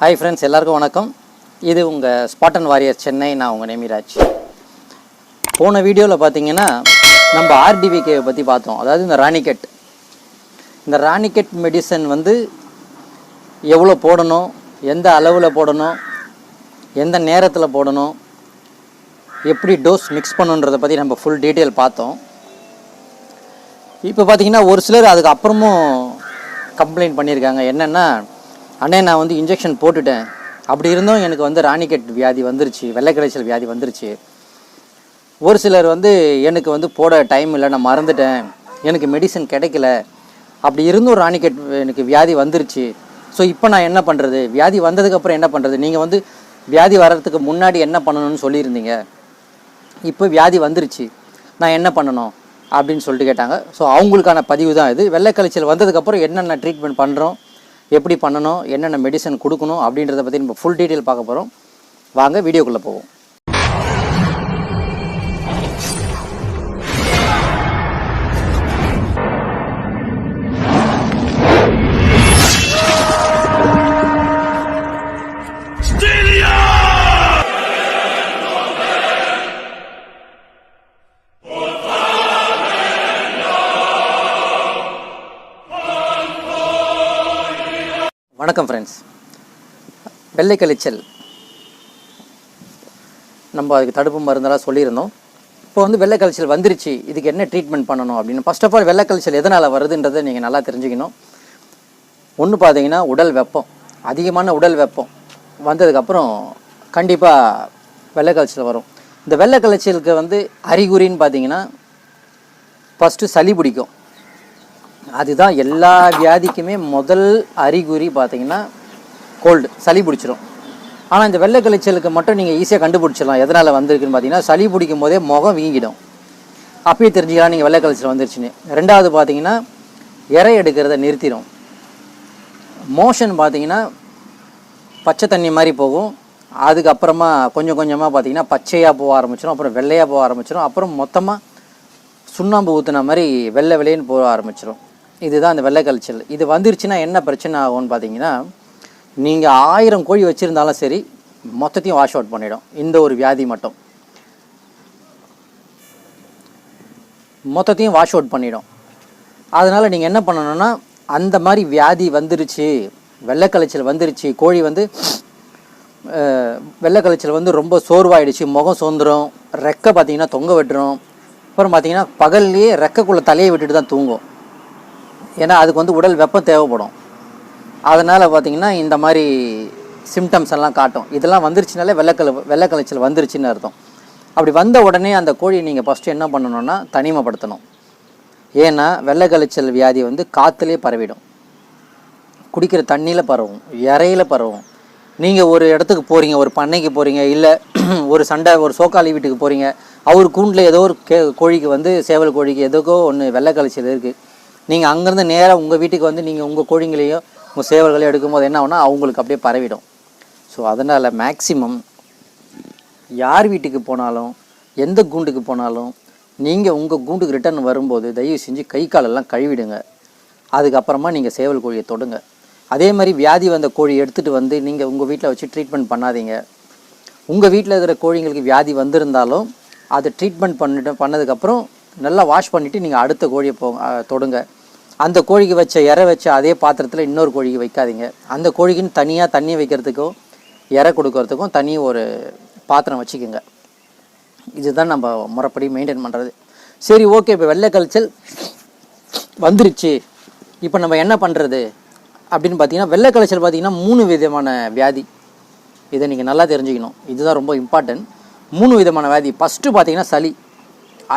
Hi friends எல்லாருக்கும் வணக்கம். இது உங்கள் ஸ்பாட்டன் வாரியர் சென்னை நான் உங்கள் நேமிராஜ் போன வீடியோவில் பார்த்தீங்கன்னா நம்ம ஆர்டிவிகே பற்றி பார்த்தோம். அதாவது இந்த ராணிக்கெட். இந்த ராணிக்கெட் மெடிசன் வந்து எவ்வளோ போடணும் எந்த அளவில் போடணும் எந்த நேரத்தில் போடணும் எப்படி டோஸ் மிக்ஸ் பண்ணுன்றதை பற்றி நம்ம ஃபுல் டீட்டெயில் பார்த்தோம். இப்போ பார்த்தீங்கன்னா ஒரு சிலர் அதுக்கு அப்புறமும் கம்ப்ளைண்ட் பண்ணியிருக்காங்க. என்னென்னா அண்ணே நான் வந்து இன்ஜெக்ஷன் போட்டுட்டேன். அப்படி இருந்தும் எனக்கு வந்து ராணிக்கெட் வியாதி வந்துருச்சு வெள்ளைக்கடைச்சல் வியாதி வந்துருச்சு. ஒரு சிலர் வந்து எனக்கு வந்து போட டைம் இல்லை நான் மறந்துட்டேன். எனக்கு மெடிசன் கிடைக்கல. அப்படி இருந்தும் ராணிக்கெட் எனக்கு வியாதி வந்துருச்சு. ஸோ இப்போ நான் என்ன பண்ணுறது வியாதி வந்ததுக்கப்புறம் என்ன பண்ணுறது நீங்கள் வந்து வியாதி வர்றதுக்கு முன்னாடி என்ன பண்ணணும்னு சொல்லியிருந்தீங்க. இப்போ வியாதி வந்துருச்சு. நான் என்ன பண்ணணும்? அப்படின்னு சொல்லிட்டு கேட்டாங்க. ஸோ அவங்களுக்கான பதிவு தான் இது. வெள்ளைக்கழிச்சல் வந்ததுக்கப்புறம் என்னென்ன ட்ரீட்மெண்ட் பண்ணுறோம் எப்படி பண்ணணும் என்னென்ன மெடிசன் கொடுக்கணும் அப்படின்றத பற்றி நம்ம ஃபுல் டீட்டெயில் பார்க்க போகிறோம் வாங்க வீடியோக்குள்ளே போவோம். வணக்கம் ஃப்ரெண்ட்ஸ் வெள்ளை கழிச்சல். நம்ம அதுக்கு தடுப்பு மருந்தெல்லாம் சொல்லியிருந்தோம். இப்போ வந்து வெள்ளை கழிச்சல் வந்துருச்சு இதுக்கு என்ன ட்ரீட்மெண்ட் பண்ணணும் அப்படின்னு. ஃபர்ஸ்ட் ஆஃப் ஆல் வெள்ளை கழிச்சல் எதனால் வருதுன்றதை நீங்கள் நல்லா தெரிஞ்சுக்கணும். ஒன்று பார்த்தீங்கன்னா உடல் வெப்பம். அதிகமான உடல் வெப்பம் வந்ததுக்கப்புறம் கண்டிப்பாக வெள்ளை கழிச்சல் வரும். இந்த வெள்ளை கழிச்சலுக்கு வந்து அறிகுறின்னு பார்த்தீங்கன்னா ஃபஸ்ட்டு சளி பிடிக்கும். அதுதான் எல்லா வியாதிக்குமே முதல் அறிகுறி பார்த்தீங்கன்னா கோல்டு சளி பிடிச்சிரும். ஆனால் இந்த வெள்ளை கழிச்சலுக்கு மட்டும் நீங்கள் ஈஸியாக கண்டுபிடிச்சிடலாம். எதனால் வந்திருக்குன்னு பார்த்தீங்கன்னா சளி பிடிக்கும் போதே முகம் வீங்கிடும். அப்பயே தெரிஞ்சுக்கலாம் நீங்கள் வெள்ளை கழிச்சல் வந்துருச்சுன்னு. ரெண்டாவது பார்த்தீங்கன்னா இறை எடுக்கிறத நிறுத்திடும் மோஷன் பார்த்தீங்கன்னா பச்சை தண்ணி மாதிரி போகும். அதுக்கப்புறமா கொஞ்சம் கொஞ்சமாக பார்த்தீங்கன்னா பச்சையாக போக ஆரம்பிச்சிடும் அப்புறம் வெள்ளையாக போக ஆரம்பிச்சிடும் அப்புறம் மொத்தமாக சுண்ணாம்பு ஊற்றுன மாதிரி வெள்ளை வெளியேன்னு போக ஆரம்பிச்சிடும் இதுதான் அந்த வெள்ளை கழிச்சல். இது வந்துருச்சுன்னா என்ன பிரச்சனை ஆகும்னு பார்த்தீங்கன்னா நீங்கள் ஆயிரம் கோழி வச்சுருந்தாலும் சரி மொத்தத்தையும் வாஷ் அவுட் பண்ணிடும். இந்த ஒரு வியாதி மட்டும். மொத்தத்தையும் வாஷ் அவுட் பண்ணிடும். அதனால் நீங்கள் என்ன பண்ணணும்னா அந்த மாதிரி வியாதி வந்துருச்சு வெள்ளை வந்துருச்சு கோழி வந்து வெள்ளைக்கலைச்சல் வெள்ளை வந்து ரொம்ப சோர்வாயிடுச்சு முகம் சோர்ந்துடும் ரெக்கை பார்த்திங்கன்னா தொங்க விட்டுரும். அப்புறம் பார்த்திங்கன்னா பகல்லையே ரெக்கைக்குள்ளே தலையை விட்டுட்டு தான் தூங்கும். ஏன்னா அதுக்கு வந்து உடல் வெப்பம் தேவைப்படும். அதனால் பார்த்தீங்கன்னா இந்த மாதிரி சிம்டம்ஸ் எல்லாம் காட்டும். இதெல்லாம் வந்துருச்சுனாலே வெள்ளைக்கல் வெள்ளை வந்துருச்சுன்னு அர்த்தம். அப்படி வந்த உடனே அந்த கோழியை நீங்கள் ஃபஸ்ட்டு என்ன பண்ணணும்னா தனிமைப்படுத்தணும். ஏன்னா வெள்ளக்கலைச்சல் வியாதி வந்து காற்றுலேயே பரவிடும். குடிக்கிற தண்ணியில் பரவும் இறையில் பரவும். நீங்கள் ஒரு இடத்துக்கு போகிறீங்க ஒரு பண்ணைக்கு போகிறீங்க இல்லை ஒரு சண்டை ஒரு சோக்காளி வீட்டுக்கு போகிறீங்க அவர் கூண்டில் ஏதோ ஒரு கே கோழிக்கு வந்து சேவல் கோழிக்கு எதுக்கோ ஒன்று வெள்ளை இருக்குது நீங்கள் அங்கேருந்து நேராக உங்கள் வீட்டுக்கு வந்து நீங்கள் உங்கள் கோழிங்களையோ உங்கள் சேவல்களையோ எடுக்கும்போது என்ன ஆகுனா அவங்களுக்கு அப்படியே பரவிடும். ஸோ அதனால் மேக்சிமம் யார் வீட்டுக்கு போனாலும் எந்த கூண்டுக்கு போனாலும் நீங்கள் உங்கள் கூண்டுக்கு ரிட்டர்ன் வரும்போது தயவு செஞ்சு கை காலெல்லாம் கழுவிடுங்க. அதுக்கப்புறமா நீங்கள் சேவல் கோழியை தொடுங்க. அதே மாதிரி வியாதி வந்த கோழி எடுத்துகிட்டு வந்து நீங்கள் உங்கள் வீட்டில் வச்சு ட்ரீட்மெண்ட் பண்ணாதீங்க. உங்கள் வீட்டில் இருக்கிற கோழிங்களுக்கு வியாதி வந்திருந்தாலும் அதை ட்ரீட்மெண்ட் பண்ணிட்டு பண்ணதுக்கப்புறம் நல்லா வாஷ் பண்ணிவிட்டு நீங்கள் அடுத்த கோழியை போ தொடுங்க. அந்த கோழிக்கு வச்ச இறை வச்ச அதே பாத்திரத்தில் இன்னொரு கோழிக்கு வைக்காதீங்க. அந்த கோழிக்குன்னு தனியாக தண்ணி வைக்கிறதுக்கும் இறை கொடுக்கறதுக்கும் தனி ஒரு பாத்திரம் வச்சுக்கோங்க. இதுதான் நம்ம முறைப்படி மெயின்டைன் பண்ணுறது சரி ஓகே இப்போ வெள்ளை கழிச்சல் வந்துருச்சு. இப்போ நம்ம என்ன பண்ணுறது அப்படின்னு பார்த்தீங்கன்னா வெள்ளை கழிச்சல் பார்த்தீங்கன்னா மூணு விதமான வியாதி. இதை நீங்கள் நல்லா தெரிஞ்சுக்கணும். இதுதான் ரொம்ப இம்பார்ட்டன்ட் மூணு விதமான வியாதி. ஃபஸ்ட்டு பார்த்தீங்கன்னா சளி.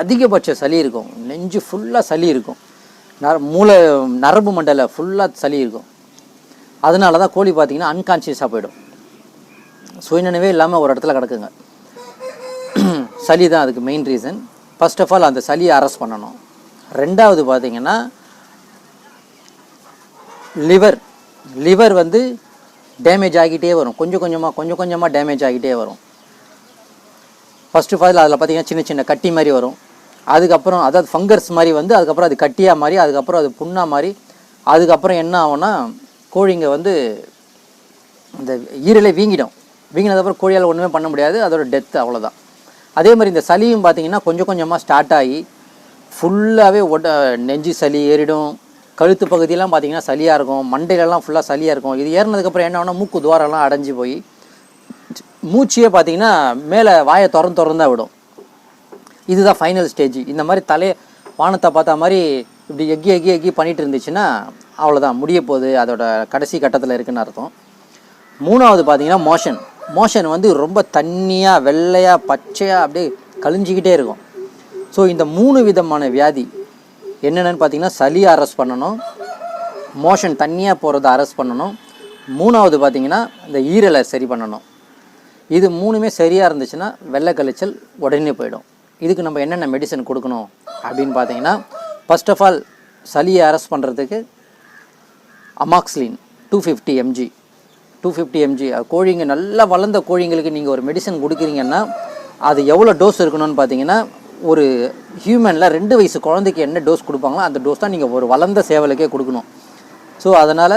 அதிகபட்ச சளி இருக்கும். நெஞ்சு ஃபுல்லாக சளி இருக்கும். நர மூளை நரம்பு மண்டல ஃபுல்லாக சளி இருக்கும். அதனால தான் கோழி பார்த்திங்கன்னா அன்கான்சியஸாக போயிடும். சுயநினைவே இல்லாமல் ஒரு இடத்துல கிடக்குங்க. சளி தான் அதுக்கு main reason first of all அந்த சளியை அரெஸ்ட் பண்ணணும். ரெண்டாவது பார்த்திங்கன்னா லிவர் லிவர் வந்து டேமேஜ் ஆகிட்டே வரும். கொஞ்சம் கொஞ்சமாக கொஞ்சம் கொஞ்சமாக டேமேஜ் ஆகிட்டே வரும். ஃபஸ்ட்டு ஃபால் அதில் பார்த்திங்கன்னா சின்ன சின்ன கட்டி மாதிரி வரும். அதுக்கப்புறம் அதாவது ஃபங்கர்ஸ் மாதிரி வந்து அதுக்கப்புறம் அது கட்டியாக மாதிரி அதுக்கப்புறம் அது புண்ணாக மாதிரி அதுக்கப்புறம் என்ன ஆகும்னா கோழிங்க வந்து இந்த ஈரலே வீங்கிடும். வீங்கினதுக்கப்புறம் கோழியால் ஒன்றுமே பண்ண முடியாது அதோட டெத் அவ்வளோதான் அதே மாதிரி இந்த சளியும் பார்த்தீங்கன்னா கொஞ்சம் கொஞ்சமாக ஸ்டார்ட் ஆகி ஃபுல்லாகவே ஒட நெஞ்சு சளி ஏறிடும். கழுத்து பகுதியெல்லாம் பார்த்தீங்கன்னா சளியாக இருக்கும். மண்டையிலலாம் ஃபுல்லாக சளியாக இருக்கும். இது ஏறினதுக்கப்புறம் என்ன ஆகுனா மூக்கு துவாரெல்லாம் அடைஞ்சு போய் மூச்சியே பார்த்தீங்கன்னா மேலே வாயை திறந்து திறந்தா தான் விடும். இதுதான் ஃபைனல் ஸ்டேஜ் இந்த மாதிரி தலையை வானத்தை பார்த்த மாதிரி இப்படி எக்கி எக்கி எக்கி பண்ணிட்டு இருந்துச்சுன்னா அவ்வளோதான் முடிய போகுது. அதோட கடைசி கட்டத்தில் இருக்குன்னு அர்த்தம். மூணாவது பார்த்தீங்கன்னா மோஷன் மோஷன் வந்து ரொம்ப தண்ணியாக வெள்ளையாக பச்சையாக அப்படியே கழிஞ்சிக்கிட்டே இருக்கும். ஸோ இந்த மூணு விதமான வியாதி என்னென்னு பார்த்தீங்கன்னா சளியை அரெஸ்ட் பண்ணணும். மோஷன் தண்ணியாக போகிறத அரெஸ்ட் பண்ணணும். மூணாவது பார்த்தீங்கன்னா இந்த ஈரலை சரி பண்ணணும். இது மூணுமே சரியாக இருந்துச்சுன்னா வெள்ளை கழிச்சல் உடனே போயிடும். இதுக்கு நம்ம என்னென்ன மெடிசன் கொடுக்கணும் அப்படின்னு பார்த்தீங்கன்னா ஃபர்ஸ்ட் ஆஃப் ஆல் சளியை அரெஸ்ட் பண்ணுறதுக்கு amoxicillin two fifty MG two fifty MG கோழிங்க நல்லா வளர்ந்த கோழிங்களுக்கு நீங்கள் ஒரு மெடிசன் கொடுக்குறீங்கன்னா அது எவ்வளோ டோஸ் இருக்கணும்னு பார்த்தீங்கன்னா ஒரு ஹியூமனில் ரெண்டு வயசு குழந்தைக்கு என்ன டோஸ் கொடுப்பாங்களோ அந்த டோஸ் தான் நீங்கள் ஒரு வளர்ந்த சேவலுக்கே கொடுக்கணும். ஸோ அதனால்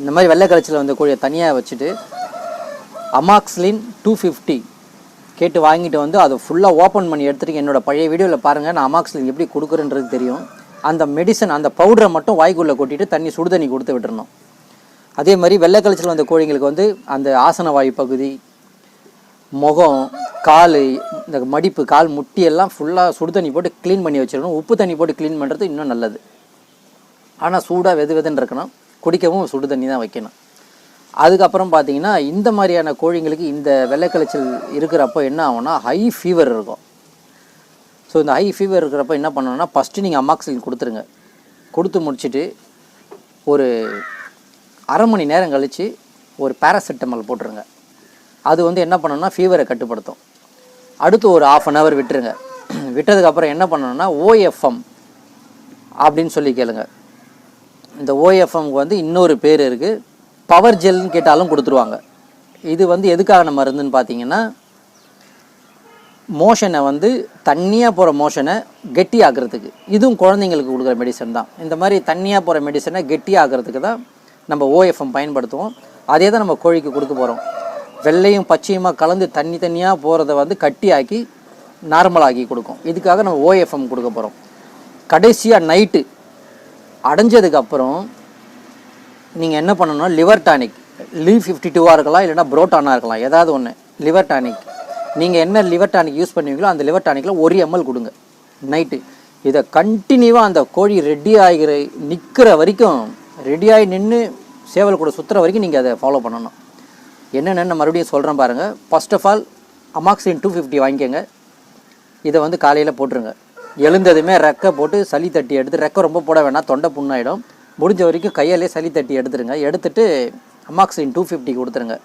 இந்த மாதிரி வெள்ளை கழிச்சல் வந்த கோழியை தனியாக வச்சுட்டு அமாக்ஸ்லின் டூ ஃபிஃப்டி கேட்டு வாங்கிட்டு வந்து அதை ஃபுல்லாக ஓப்பன் பண்ணி எடுத்துட்டு என்னோடய பழைய வீடியோவில் பாருங்கள் நான் அமாக்சிலின் எப்படி கொடுக்குறேன்றது தெரியும். அந்த மெடிசன் அந்த பவுடரை மட்டும் வாய்க்குள்ளே கொட்டிட்டு தண்ணி சுடு தண்ணி கொடுத்து விட்டுறணும். அதே மாதிரி வெள்ளை கழிச்சல் வந்த கோழிங்களுக்கு வந்து அந்த ஆசன வாயு பகுதி முகம் கால் இந்த மடிப்பு கால் முட்டியெல்லாம் ஃபுல்லாக சுடு தண்ணி போட்டு க்ளீன் பண்ணி வச்சிடணும் உப்பு தண்ணி போட்டு க்ளீன் பண்ணுறது இன்னும் நல்லது. ஆனால் சூடாக வெது வெதுன்னு இருக்கணும். குடிக்கவும் சுடு தண்ணி தான் வைக்கணும். அதுக்கப்புறம் பார்த்தீங்கன்னா இந்த மாதிரியான கோழிங்களுக்கு இந்த வெள்ளைக்கலைச்சல் இருக்கிறப்போ என்ன ஆகும்னா ஹை ஃபீவர் இருக்கும். ஸோ இந்த ஹை ஃபீவர் இருக்கிறப்ப என்ன பண்ணணும்னா ஃபஸ்ட்டு நீங்கள் அமாக்சிலின் கொடுத்துருங்க. கொடுத்து முடிச்சுட்டு ஒரு அரை மணி நேரம் கழித்து ஒரு பேராசிட்டமால் போட்டுருங்க. அது வந்து என்ன பண்ணணும்னா ஃபீவரை கட்டுப்படுத்தும். அடுத்து ஒரு ஆஃப் அன் ஹவர் விட்டுருங்க. விட்டதுக்கப்புறம் என்ன பண்ணணும்னா ஓஎஃப்எம் அப்படின்னு சொல்லி கேளுங்க. இந்த ஓஎஃப்எம்க்கு வந்து இன்னொரு பேர் இருக்குது பவர் ஜெல்னு கேட்டாலும் கொடுத்துருவாங்க. இது வந்து எதுக்கான மருந்துன்னு பார்த்தீங்கன்னா மோஷனை வந்து தண்ணியாக போகிற மோஷனை கெட்டி ஆக்கிறதுக்கு இதுவும் குழந்தைங்களுக்கு கொடுக்குற மெடிசன் தான். இந்த மாதிரி தண்ணியாக போகிற மெடிசனை கெட்டி ஆக்குறதுக்கு தான் நம்ம ஓஎஃப்எம் பயன்படுத்துவோம். அதே தான் நம்ம கோழிக்கு கொடுக்க போகிறோம் வெள்ளையும் பச்சையுமாக கலந்து தண்ணி தண்ணியாக போகிறத வந்து கட்டி ஆக்கி நார்மலாகி கொடுக்கும். இதுக்காக நம்ம ஓஎஃப்எம் கொடுக்க போகிறோம் கடைசியாக நைட்டு அடைஞ்சதுக்கப்புறம் நீங்கள் என்ன பண்ணணும்னா லிவர் டானிக் லீவ் ஃபிஃப்டி டூவாக இருக்கலாம் இல்லைனா புரோட்டானாக இருக்கலாம் ஏதாவது ஒன்று லிவர் டானிக் நீங்கள் என்ன லிவர் டானிக் யூஸ் பண்ணுவீங்களோ அந்த லிவர் டானிக்கில் ஒரு எம்எல் கொடுங்க. நைட்டு இதை கண்டினியூவாக அந்த கோழி ரெடி ஆகிற நிற்கிற வரைக்கும் ரெடியாகி நின்று சேவல் கூட சுற்றுற வரைக்கும் நீங்கள் அதை ஃபாலோ பண்ணணும். என்னென்னு மறுபடியும் சொல்கிறேன் பாருங்கள் first of all amoxicillin two fifty வாங்கிக்கோங்க. இதை வந்து காலையில் போட்டுருங்க. எழுந்ததுமே ரெக்கை போட்டு சளி தட்டி எடுத்து ரெக்கை ரொம்ப போட வேணாம் தொண்டை புண்ணாயிடும். முடிஞ்ச வரைக்கும் கையாலே சளி தட்டி எடுத்துருங்க. எடுத்துட்டு அமாக்சின் டூ ஃபிஃப்டி கொடுத்துருங்க.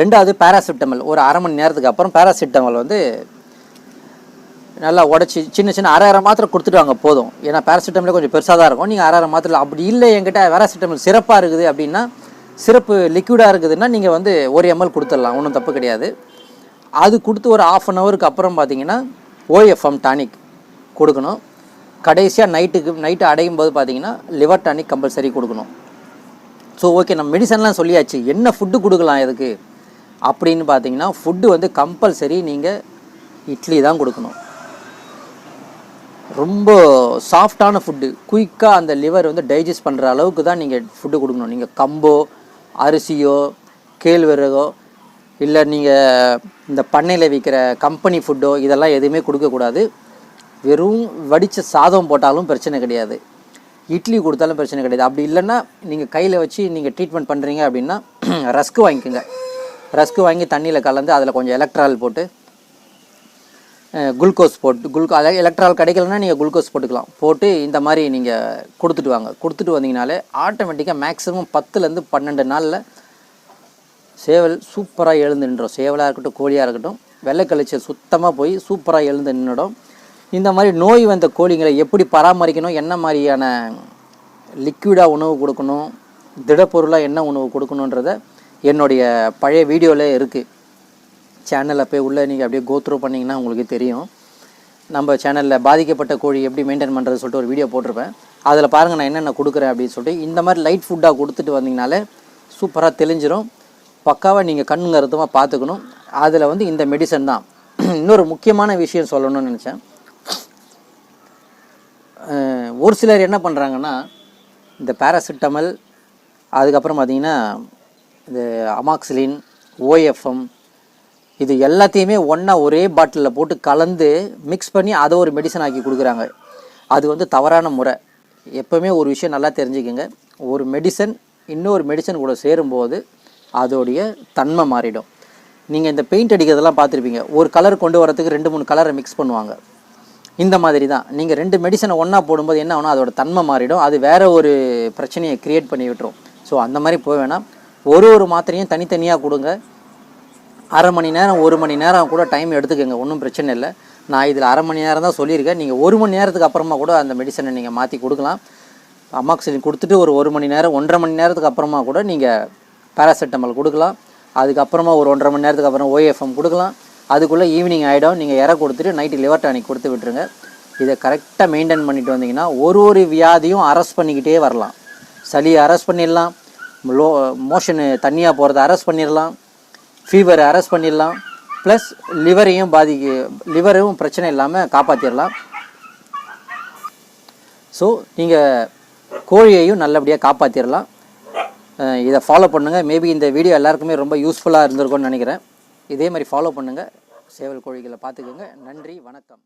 ரெண்டாவது பேராசிட்டமல் ஒரு அரை மணி நேரத்துக்கு அப்புறம் பேராசிட்டமல் வந்து நல்லா உடச்சி சின்ன சின்ன அரை அரை மாத்திரை கொடுத்துட்டு வாங்க போதும். ஏன்னா பேராசிட்டமலே கொஞ்சம் பெருசாக தான் இருக்கும். நீங்கள் அரை அரை மாத்திரை அப்படி இல்லை என்கிட்ட பேராசிட்டமல் சிறப்பாக இருக்குது அப்படின்னா சிறப்பு லிக்விடாக இருக்குதுன்னா நீங்கள் வந்து ஒரு எம்எல் கொடுத்துடலாம் ஒன்றும் தப்பு கிடையாது. அது கொடுத்து ஒரு ஆஃப் அன் ஹவருக்கு அப்புறம் பார்த்தீங்கன்னா ஓஎஃப்எம் டானிக் கொடுக்கணும். கடைசியாக நைட்டுக்கு நைட்டு அடையும் போது பார்த்தீங்கன்னா லிவர் டானிக் கம்பல்சரி கொடுக்கணும். ஸோ ஓகே நம்ம மெடிசன்லாம் சொல்லியாச்சு. என்ன ஃபுட்டு கொடுக்கலாம் இதுக்கு? அப்படின்னு பார்த்தீங்கன்னா ஃபுட்டு வந்து கம்பல்சரி நீங்கள் இட்லி தான் கொடுக்கணும். ரொம்ப சாஃப்டான ஃபுட்டு குயிக்காக அந்த லிவர் வந்து டைஜஸ்ட் பண்ணுற அளவுக்கு தான் நீங்கள் ஃபுட்டு கொடுக்கணும். நீங்கள் கம்போ அரிசியோ கேழ்வரகோ இல்லை நீங்கள் இந்த பண்ணையில் விற்கிற கம்பெனி ஃபுட்டோ இதெல்லாம் எதுவுமே கொடுக்கக்கூடாது. வெறும் வடித்த சாதம் போட்டாலும் பிரச்சனை கிடையாது. இட்லி கொடுத்தாலும் பிரச்சனை கிடையாது. அப்படி இல்லைன்னா நீங்கள் கையில் வச்சு நீங்கள் ட்ரீட்மெண்ட் பண்ணுறீங்க அப்படின்னா ரஸ்க்கு வாங்கிக்கோங்க. ரஸ்க்கு வாங்கி தண்ணியில் கலந்து அதில் கொஞ்சம் எலக்ட்ரால் போட்டு குளுக்கோஸ் போட்டு குளுக்கோ அதாவது எலக்ட்ரால் கிடைக்கலன்னா நீங்கள் குளுக்கோஸ் போட்டுக்கலாம். போட்டு இந்த மாதிரி நீங்கள் கொடுத்துட்டு வாங்க. கொடுத்துட்டு வந்தீங்கனாலே ஆட்டோமேட்டிக்காக மேக்ஸிமம் பத்துலேருந்து பன்னெண்டு நாளில் சேவல் சூப்பராக எழுந்து நின்றோம் சேவலாக இருக்கட்டும் கோழியாக இருக்கட்டும் வெள்ளை கழிச்சல் சுத்தமாக போய் சூப்பராக எழுந்து நின்றுடும். இந்த மாதிரி நோய் வந்த கோழிங்களை எப்படி பராமரிக்கணும்? என்ன மாதிரியான லிக்விடாக உணவு கொடுக்கணும்? திடப்பொருளாக என்ன உணவு கொடுக்கணுன்றத என்னுடைய பழைய வீடியோவில் இருக்குது சேனலில் போய் உள்ளே நீங்கள் அப்படியே கோத்ரூ பண்ணிங்கன்னா உங்களுக்கு தெரியும். நம்ம சேனலில் பாதிக்கப்பட்ட கோழி எப்படி மெயின்டைன் பண்ணுறது சொல்லிட்டு ஒரு வீடியோ போட்டிருப்பேன். அதில் பாருங்கள் நான் என்னென்ன கொடுக்குறேன் அப்படின்னு சொல்லிட்டு இந்த மாதிரி லைட் ஃபுட்டாக கொடுத்துட்டு வந்தீங்கனாலே சூப்பராக தெளிஞ்சிரும். பக்காவாக நீங்கள் கண்ணுங்க கருத்துமாக பார்த்துக்கணும். அதில் வந்து இந்த மெடிசன் தான். இன்னொரு முக்கியமான விஷயம் சொல்லணும்னு நினச்சேன். ஒரு சிலர் என்ன பண்ணுறாங்கன்னா இந்த பேராசிட்டமல் அதுக்கப்புறம் பார்த்தீங்கன்னா இந்த அமாக்சிலின் ஓஎஃப்எம் இது எல்லாத்தையுமே ஒன்றா ஒரே பாட்டிலில் போட்டு கலந்து மிக்ஸ் பண்ணி அதை ஒரு மெடிசன் ஆக்கி கொடுக்குறாங்க. அது வந்து தவறான முறை. எப்போவுமே ஒரு விஷயம் நல்லா தெரிஞ்சுக்கோங்க. ஒரு மெடிசன் இன்னொரு மெடிசன் கூட சேரும்போது அதோடைய தன்மை மாறிடும். நீங்கள் இந்த பெயிண்ட் அடிக்கிறதெல்லாம் பார்த்துருப்பீங்க. ஒரு கலர் கொண்டு வரத்துக்கு ரெண்டு மூணு கலரை மிக்ஸ் பண்ணுவாங்க. இந்த மாதிரி தான் நீங்கள் ரெண்டு மெடிசனை ஒன்றா போடும்போது என்ன ஆகும்னா அதோட தன்மை மாறிடும். அது வேறு ஒரு பிரச்சனையை க்ரியேட் பண்ணி விட்டுரும். ஸோ அந்த மாதிரி போக வேணாம். ஒரு ஒரு மாத்திரையும் தனித்தனியாக கொடுங்க. அரை மணி நேரம் ஒரு மணி நேரம் கூட டைம் எடுத்துக்கோங்க. ஒன்றும் பிரச்சனை இல்லை. நான் இதில் அரை மணி நேரம் தான் சொல்லியிருக்கேன். நீங்கள் ஒரு மணி நேரத்துக்கு அப்புறமா கூட அந்த மெடிசனை நீங்கள் மாற்றி கொடுக்கலாம். அமாக்சிலின் கொடுத்துட்டு ஒரு ஒரு மணி நேரம் ஒன்றரை மணி நேரத்துக்கு அப்புறமா கூட நீங்கள் பேராசிட்டமால் கொடுக்கலாம். அதுக்கப்புறமா ஒரு ஒன்றரை மணி நேரத்துக்கு அப்புறம் ஓஎஃப்எம் கொடுக்கலாம். அதுக்குள்ளே ஈவினிங் ஆகிடும் நீங்கள் இற கொடுத்துட்டு நைட்டு லிவர் டானிக் கொடுத்து விட்டுருங்க. இதை கரெக்டாக மெயின்டைன் பண்ணிட்டு வந்தீங்கன்னா ஒரு ஒரு வியாதியும் அரெஸ்ட் பண்ணிக்கிட்டே வரலாம். சளியை அரெஸ்ட் பண்ணிடலாம். லோ மோஷனு தண்ணியாக போகிறத அரெஸ்ட் பண்ணிடலாம். ஃபீவரை அரெஸ்ட் பண்ணிடலாம். ப்ளஸ் லிவரையும் பாதிக்கு லிவரும் பிரச்சனை இல்லாமல் காப்பாற்றிடலாம் ஸோ நீங்கள் கோழியையும் நல்லபடியாக காப்பாற்றிடலாம் இதை ஃபாலோ பண்ணுங்கள் மேபி இந்த வீடியோ எல்லாருக்குமே ரொம்ப யூஸ்ஃபுல்லாக இருந்திருக்கும்னு நினைக்கிறேன். இதே மாதிரி ஃபாலோ பண்ணுங்கள் சேவல் கோழிகளை பார்த்துக்கோங்க. நன்றி வணக்கம்.